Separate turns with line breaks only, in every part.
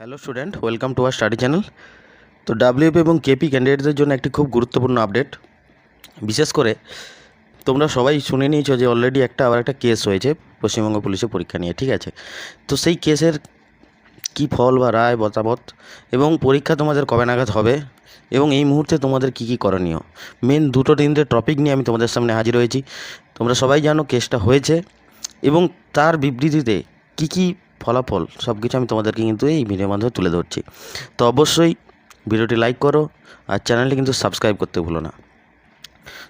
Hello student welcome to R study channel তো WP এবং KP ক্যান্ডিডেটদের জন্য একটি খুব গুরুত্বপূর্ণ আপডেট বিশেষ করে তোমরা সবাই শুনে নিয়েছো যে অলরেডি একটা আবার একটা কেস হয়েছে পশ্চিমবঙ্গ পুলিশের পরীক্ষা নিয়ে, ঠিক আছে? তো সেই কেসের কী ফল বা রায় বতাবত এবং পরীক্ষা তোমাদের কবে নাগাদ হবে এবং এই মুহূর্তে তোমাদের কী কী করণীয়? মেন দুটো তিনটে টপিক নিয়ে আমি তোমাদের সামনে হাজির হয়েছি। তোমরা সবাই জানো কেসটা হয়েছে এবং তার বিবৃতিতে কী কী ফলাফল সব কিছু আমি তোমাদেরকে কিন্তু এই ভিডিওর মাধ্যমে তুলে ধরছি। তো অবশ্যই ভিডিওটি লাইক করো আর চ্যানেলটি কিন্তু সাবস্ক্রাইব করতে ভুলো না।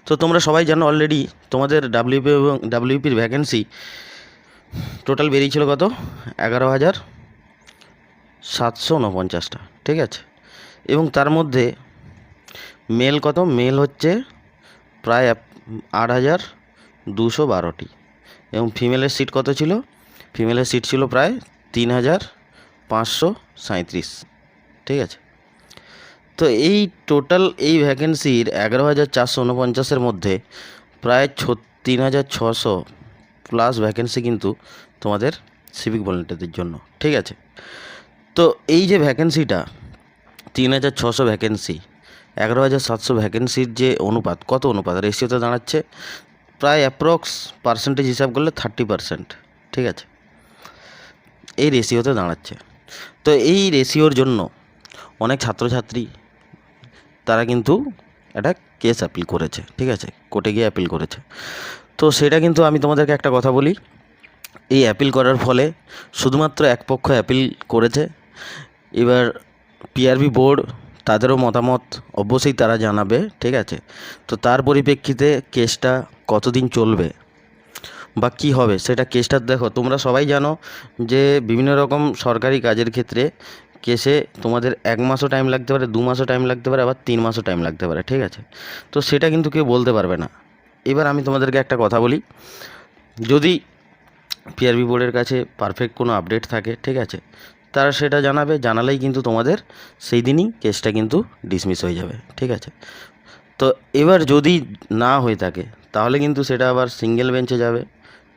তো তোমরা সবাই জানো অলরেডি তোমাদের ডাব্লিউপি এবং ডাব্লিউপির ভ্যাকেন্সি টোটাল বেরিয়েছিল কত? এগারো হাজার সাতশো উনপঞ্চাশটা, ঠিক আছে? এবং তার মধ্যে মেল কত? মেল হচ্ছে প্রায় আট হাজার দুশো বারোটি। এবং ফিমেলের সিট কত ছিল? ফিমেলের সিট ছিল প্রায় তিন হাজার পাঁচশো সাঁইত্রিশ। ঠিক আছে? তো এই টোটাল এই ভ্যাকেন্সির এগারো হাজার চারশো উনপঞ্চাশের মধ্যে প্রায় ছ, তিন হাজার ছশো প্লাস ভ্যাকেন্সি কিন্তু তোমাদের সিভিক ভলেন্টিয়ারদের জন্য। ঠিক আছে? তো এই যে ভ্যাকেন্সিটা তিন হাজার ছশো ভ্যাকেন্সি এগারো হাজার সাতশো ভ্যাকেন্সির যে অনুপাত, কত অনুপাত? রেশিওতে দাঁড়াচ্ছে প্রায় অ্যাপ্রক্স পার্সেন্টেজ হিসাব করলে থার্টি পার্সেন্ট ঠিক আছে? এই রেশিওতে দাঁড়াচ্ছে। তো এই রেশিওর জন্য অনেক ছাত্রছাত্রী, তারা কিন্তু একটা কেস অ্যাপিল করেছে, ঠিক আছে? কোর্টে গিয়ে অ্যাপিল করেছে। তো সেটা কিন্তু আমি তোমাদেরকে একটা কথা বলি। এই অ্যাপিল করার ফলে শুধুমাত্র এক পক্ষ অ্যাপিল করেছে। এবার পিআরবি বোর্ড তাদেরও মতামত অবশ্যই তারা জানাবে, ঠিক আছে? তো তার পরিপ্রেক্ষিতে কেসটা কতদিন চলবে? বা কী হবে সেটা কেসটা দেখো, তোমরা সবাই জানো যে বিভিন্ন রকম সরকারি কাজের ক্ষেত্রে কেসে তোমাদের এক মাসও টাইম লাগতে পারে, দু মাসও টাইম লাগতে পারে, আবার তিন মাসও টাইম লাগতে পারে, ঠিক আছে? তো সেটা কিন্তু কেউ বলতে পারবে না। এবার আমি তোমাদেরকে একটা কথা বলি। যদি পিআরবি বোর্ডের কাছে পারফেক্ট কোনো আপডেট থাকে, ঠিক আছে? তারা সেটা জানাবে, জানালেই কিন্তু তোমাদের সেই দিনই কেসটা কিন্তু ডিসমিস হয়ে যাবে, ঠিক আছে? তো এবার যদি না হয়ে থাকে, তাহলে কিন্তু সেটা আবার সিঙ্গেল বেঞ্চে যাবে।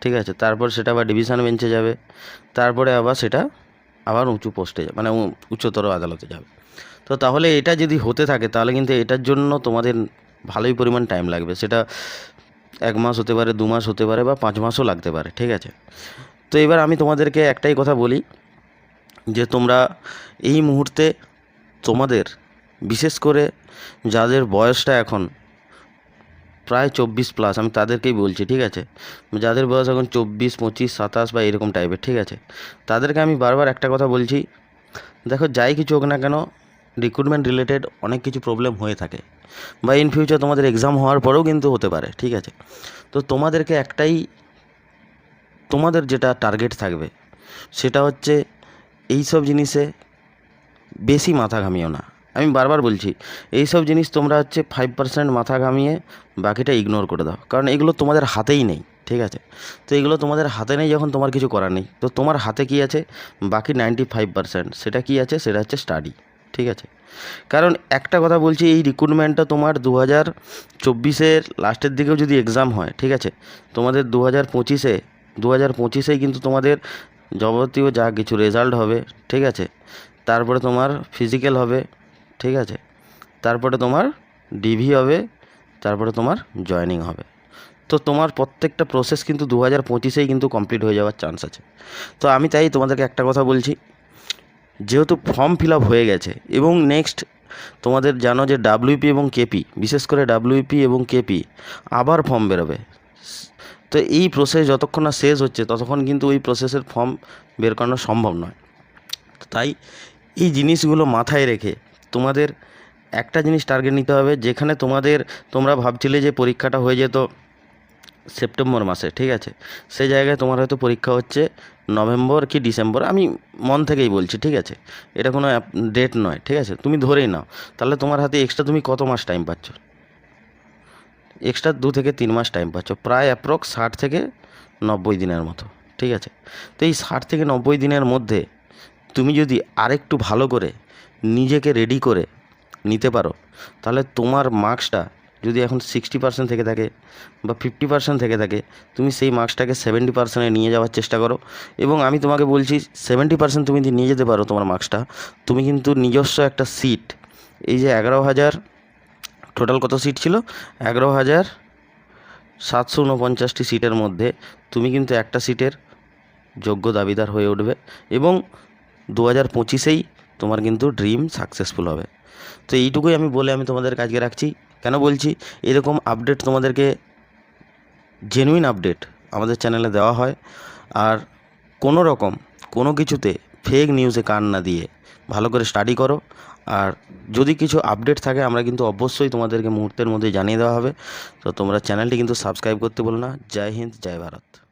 ঠিক আছে, তারপর সেটা আবার ডিভিশন বেঞ্চে যাবে, তারপরে আবার সেটা আবার উঁচু পোস্টে যাবে মানে উচ্চতর আদালতে যাবে। তো তাহলে এটা যদি হতে থাকে, তাহলে কিন্তু এটার জন্য তোমাদের ভালোই পরিমাণ টাইম লাগবে। সেটা এক মাস হতে পারে, দু মাস হতে পারে বা পাঁচ মাসও লাগতে পারে, ঠিক আছে? তো এবার আমি তোমাদেরকে একটাই কথা বলি, যে তোমরা এই মুহূর্তে তোমাদের, বিশেষ করে যাদের বয়সটা এখন প্রায় চব্বিশ প্লাস আমি তাদেরকেই বলছি, ঠিক আছে? যাদের বয়স এখন চব্বিশ, পঁচিশ, সাতাশ বা এরকম টাইপের ঠিক আছে? তাদেরকে আমি বারবার একটা কথা বলছি, দেখো যাই কিছু হোক না কেন রিক্রুটমেন্ট রিলেটেড অনেক কিছু প্রবলেম হয়ে থাকে। বা ইন ফিউচার তোমাদের এক্সাম হওয়ার পরেও কিন্তু হতে পারে, ঠিক আছে? তো তোমাদেরকে একটাই, তোমাদের যেটা টার্গেট থাকবে, সেটা হচ্ছে এই সব জিনিসে বেশি মাথা ঘামিও না। আমি বারবার বলছি এই সব জিনিস তোমরা হচ্ছে ফাইভ পার্সেন্ট মাথা ঘামিয়ে বাকিটা ইগনোর করে দাও। কারণ এগুলো তোমাদের হাতেই নেই, ঠিক আছে? তো এগুলো তোমাদের হাতে নেই যখন তোমার কিছু করার নেই। তো তোমার হাতে কি আছে? বাকি নাইনটি ফাইভ পার্সেন্ট সেটা কি আছে? সেটা হচ্ছে স্টাডি ঠিক আছে? কারণ একটা কথা বলছি, এই রিক্রুটমেন্টটা তোমার দু হাজার চব্বিশের লাস্টের দিকেও যদি এক্সাম হয়, ঠিক আছে? তোমাদের দু হাজার পঁচিশে দু হাজার পঁচিশেই কিন্তু তোমাদের যাবতীয় যা কিছু রেজাল্ট হবে, ঠিক আছে? তারপরে তোমার ফিজিক্যাল হবে ঠিক আছে? তারপরে তোমার ডিভি হবে, তারপরে তোমার জয়েনিং হবে। তো তোমার প্রত্যেকটা প্রসেস কিন্তু দু হাজার পঁচিশেই কিন্তু কমপ্লিট হয়ে যাওয়ার চান্স আছে। তো আমি তাই তোমাদেরকে একটা কথা বলছি, যেহেতু ফর্ম ফিল হয়ে গেছে এবং নেক্সট তোমাদের জানো যে ডাব্লিউপি এবং কেপি বিশেষ করে ডাব্লিউপি এবং কেপি আবার ফর্ম বেরোবে। তো এই প্রসেস যতক্ষণ না শেষ হচ্ছে, ততক্ষণ কিন্তু ওই প্রসেসের ফর্ম বের করানো সম্ভব নয়। তাই এই জিনিসগুলো মাথায় রেখে তোমাদের একটা জিনিস টার্গেট নিতে হবে, যেখানে তোমাদের তোমরা ভাবছিলে যে পরীক্ষাটা হয়ে যেত সেপ্টেম্বর মাসে, ঠিক আছে? সেই জায়গায় তোমার হয়তো পরীক্ষা হচ্ছে নভেম্বর কি ডিসেম্বর, আমি মন থেকেই বলছি, ঠিক আছে? এটা কোনো ডেট নয়, ঠিক আছে? তুমি ধরেই নাও, তাহলে তোমার হাতে এক্সট্রা তুমি কত মাস টাইম পাচ্ছ? এক্সট্রা দু থেকে তিন মাস টাইম পাচ্ছ, প্রায় অ্যাপ্রক্স ষাট থেকে নব্বই দিনের মতো, ঠিক আছে? তো এই ষাট থেকে নব্বই দিনের মধ্যে তুমি যদি আরেকটু ভালো করে নিজেকে রেডি করে নিতে পারো। তাহলে তোমার মার্কসটা যদি এখন সিক্সটি পার্সেন্ট থেকে থাকে বা ফিফটি পার্সেন্ট থেকে থাকে, তুমি সেই মার্কসটাকে সেভেন্টি পার্সেন্টে নিয়ে যাওয়ার চেষ্টা করো। এবং আমি তোমাকে বলছি সেভেন্টি পার্সেন্ট তুমি যদি নিয়ে যেতে পারো তোমার মার্কসটা তুমি কিন্তু নিজস্ব একটা সিট এই যে এগারো হাজার টোটাল কত সিট ছিল? এগারো হাজার সাতশো উনপঞ্চাশটি সিটের মধ্যে তুমি কিন্তু একটা সিটের যোগ্য দাবিদার হয়ে উঠবে। এবং দু হাজার পঁচিশেই তোমার কিন্তু ড্রিম সাকসেসফুল হবে। তো এইটুকুই আমি বলে আমি তোমাদের কাজকে রাখছি। কেন বলছি? এরকম আপডেট তোমাদেরকে জেনুইন আপডেট আমাদের চ্যানেলে দেওয়া হয়। আর কোনো রকম কোনো কিছুতে ফেক নিউজে কান না দিয়ে ভালো করে স্টাডি করো। আর যদি কিছু আপডেট থাকে, আমরা কিন্তু অবশ্যই তোমাদেরকে মুহূর্তের মধ্যে জানিয়ে দেওয়া হবে। তো তোমরা চ্যানেলটি কিন্তু সাবস্ক্রাইব করতে বলো না। জয় হিন্দ, জয় ভারত।